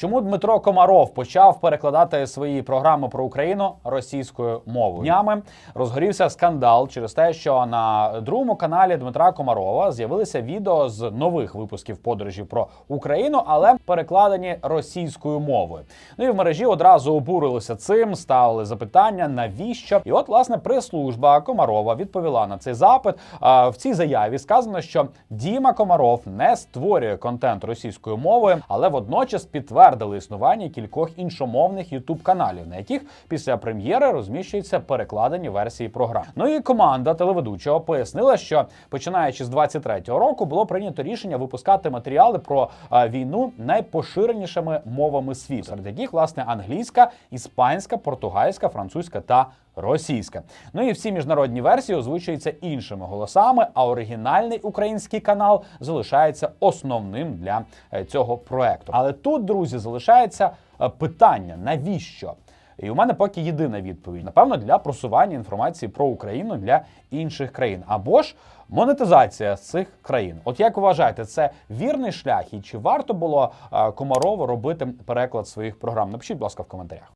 Чому Дмитро Комаров почав перекладати свої програми про Україну російською мовою? Днями розгорівся скандал через те, що на другому каналі Дмитра Комарова з'явилися відео з нових випусків подорожів про Україну, але перекладені російською мовою. Ну і в мережі одразу обурилися цим, ставили запитання, навіщо? І от власне прес-служба Комарова відповіла на цей запит. А в цій заяві сказано, що Діма Комаров не створює контент російською мовою, але водночас підтвердили існування кількох іншомовних ютуб каналів, на яких після прем'єри розміщуються перекладені версії програм. Ну і команда телеведучого пояснила, що починаючи з 23-го року було прийнято рішення випускати матеріали про а, війну найпоширенішими мовами світу, серед яких власне англійська, іспанська, португальська, французька та російська. Ну і всі міжнародні версії озвучуються іншими голосами, а оригінальний український канал залишається основним для е, цього проекту. Але тут, друзі, залишається е, питання: навіщо? І у мене поки єдина відповідь: напевно, для просування інформації про Україну для інших країн або ж монетизація з цих країн. От як вважаєте, це вірний шлях, і чи варто було е, Комарову робити переклад своїх програм? Напишіть, будь ласка, в коментарях.